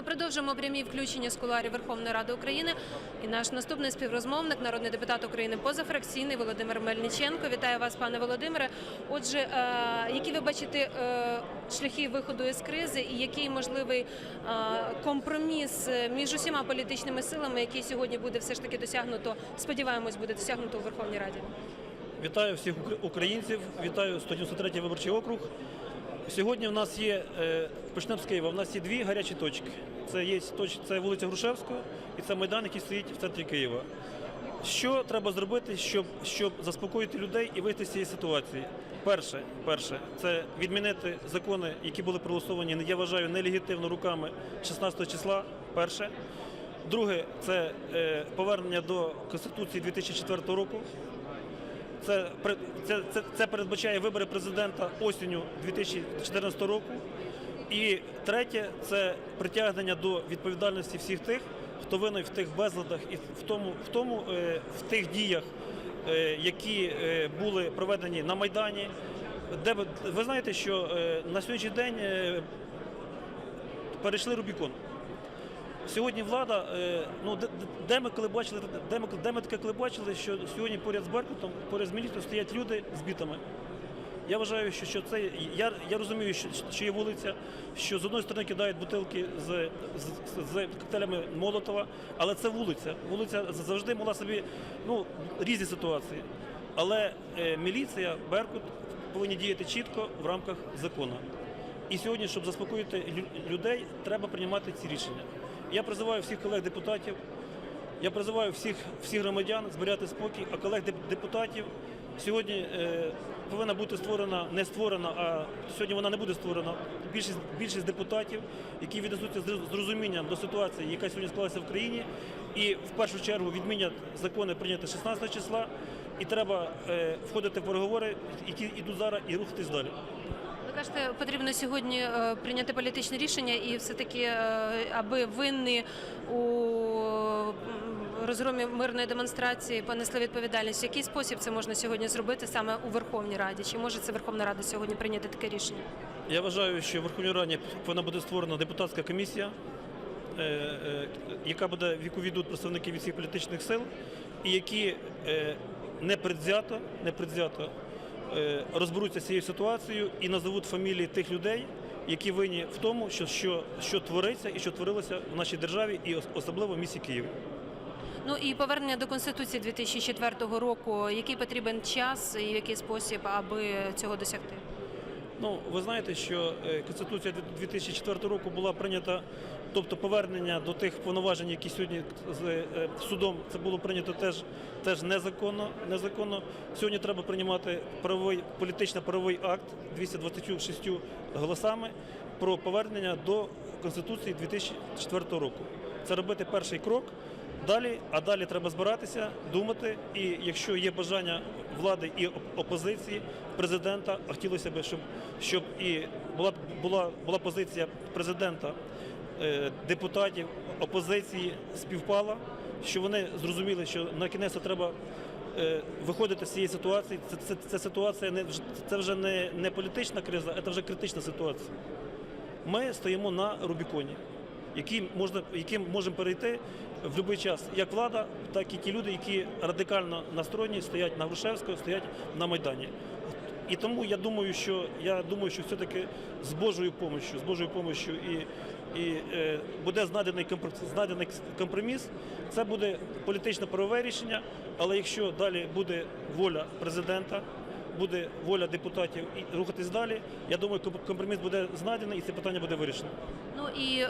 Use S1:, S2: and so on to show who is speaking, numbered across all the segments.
S1: Ми продовжимо прямі включення з кулуарів Верховної Ради України. І наш наступний співрозмовник, народний депутат України позафракційний Володимир Мельниченко. Вітаю вас, пане Володимире. Отже, е, які ви бачите е, шляхи виходу із кризи, і який можливий е, компроміс між усіма політичними силами, який сьогодні буде все ж таки досягнуто, сподіваємось, буде досягнуто у Верховній Раді?
S2: Вітаю всіх українців, вітаю 193-й виборчий округ. Сьогодні в нас є, е, почнемо з Києва, в нас є дві гарячі точки. Це є це вулиця Грушевського і це Майдан, який стоїть в центрі Києва. Що треба зробити, щоб, щоб заспокоїти людей і вийти з цієї ситуації? Перше, перше, це відмінити закони, які були проголосовані, я вважаю, нелегітимно руками 16 числа. Перше. Друге, це е, повернення до Конституції 2004 року. Це, це, це, це передбачає вибори президента осінню 2014 року. І третє це притягнення до відповідальності всіх тих, хто винний в тих безладах і в тому, в тому е, в тих діях, е, які е, були проведені на Майдані. Де ви, знаєте, що на сьогоднішній день перейшли Рубікон. Сьогодні влада, е, ну де, ми коли бачили, де ми, де ми таке коли бачили, що сьогодні поряд з Беркутом, поряд з міліцією стоять люди з бітами. Я вважаю, що, що це я, я розумію, що, що є вулиця, що з одної сторони кидають бутилки з, з, з, з коктейлями Молотова, але це вулиця. Вулиця завжди могла собі ну, різні ситуації. Але е, міліція, Беркут повинні діяти чітко в рамках закону. І сьогодні, щоб заспокоїти людей, треба приймати ці рішення. Я призиваю всіх колег депутатів, я призиваю всіх, всіх громадян зберігати спокій, а колег-депутатів сьогодні е, повинна бути створена, не створена, а сьогодні вона не буде створена. Більшість, більшість депутатів, які віднесуться з розумінням до ситуації, яка сьогодні склалася в країні, і в першу чергу відмінять закони прийняті 16 числа, і треба е, входити в переговори, які йдуть зараз, і рухатись далі.
S1: Ви кажете, потрібно сьогодні е, прийняти політичне рішення і все-таки, е, аби винні у розгромі мирної демонстрації понесли відповідальність. В який спосіб це можна сьогодні зробити саме у Верховній Раді? Чи може це Верховна Рада сьогодні прийняти таке рішення?
S2: Я вважаю, що в Верховній Раді повинна бути створена депутатська комісія, е, яка буде в яку війдуть представники від всіх політичних сил, і які непредвзято, непредвзято розберуться з цією ситуацією і назовуть фамілії тих людей, які винні в тому, що, що, що твориться і що творилося в нашій державі, і особливо в місті Києві.
S1: Ну і повернення до конституції 2004 року. Який потрібен час і в який спосіб, аби цього досягти?
S2: Ну, ви знаєте, що е, Конституція 2004 року була прийнята, тобто повернення до тих повноважень, які сьогодні з е, судом це було прийнято теж, теж незаконно. незаконно. Сьогодні треба приймати правовий, політично-правовий акт 226 голосами про повернення до Конституції 2004 року. Це робити перший крок. Далі, а далі треба збиратися, думати. І якщо є бажання влади і опозиції, президента, а хотілося б, щоб, щоб і була була була позиція президента, е, депутатів, опозиції співпала, що вони зрозуміли, що на кінець треба е, виходити з цієї ситуації. Це, це, це ситуація не це вже не, не політична криза, це вже критична ситуація. Ми стоїмо на Рубіконі, яким можна, яким можемо перейти в будь-який час, як влада, так і ті люди, які радикально настроєні, стоять на Грушевського, стоять на Майдані. І тому я думаю, що я думаю, що все-таки з Божою помощью, з Божою помощью і, і е, буде знайдений знайдений компроміс. Це буде політично-правове рішення, але якщо далі буде воля президента, буде воля депутатів і рухатись далі, я думаю, комп- компроміс буде знайдений і це питання буде вирішено.
S1: Ну і е,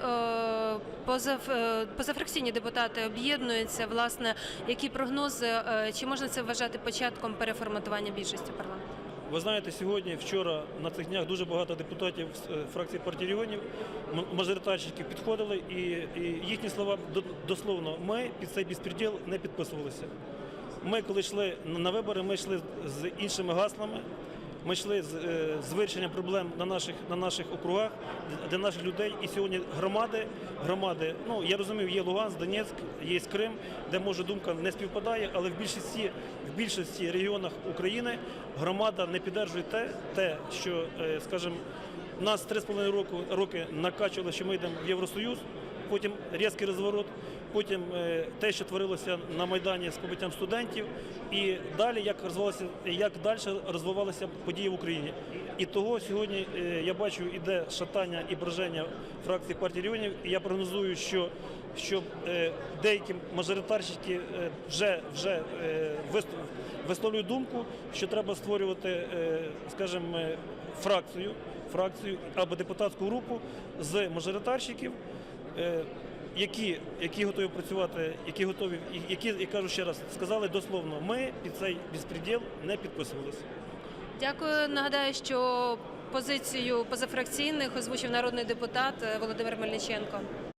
S1: позав, е, позафракційні депутати об'єднуються. Власне, які прогнози, е, чи можна це вважати початком переформатування більшості парламенту?
S2: Ви знаєте, сьогодні, вчора на цих днях дуже багато депутатів з е, фракції партії регіонів, мажоритарщиків підходили, і, і їхні слова до- дословно ми під цей безпреділ не підписувалися. Ми, коли йшли на вибори, ми йшли з іншими гаслами. Ми йшли з, е, з вирішенням проблем на наших, на наших округах для наших людей. І сьогодні громади, громади, ну я розумію, є Луганськ, Донецьк, є Крим, де може думка не співпадає, але в більшості, в більшості регіонах України громада не підтримує те, те, що, е, скажімо, нас 3,5 року, роки накачували, що ми йдемо в Євросоюз. потім різкий розворот, потім е, те, що творилося на Майдані з побиттям студентів, і далі як розвивалося, як далі розвивалися події в Україні. І того сьогодні е, я бачу іде шатання і броження фракції партії регіонів. І я прогнозую, що що е, деякі мажоритарщики вже вже висловлюють думку, що треба створювати, скажімо, фракцію, фракцію або депутатську групу з мажоритарщиків. Які, які готові працювати, які готові, які, я кажу ще раз, сказали дословно, ми під цей безпреділ не підписувалися.
S1: Дякую. Нагадаю, що позицію позафракційних озвучив народний депутат е, Володимир Мельниченко.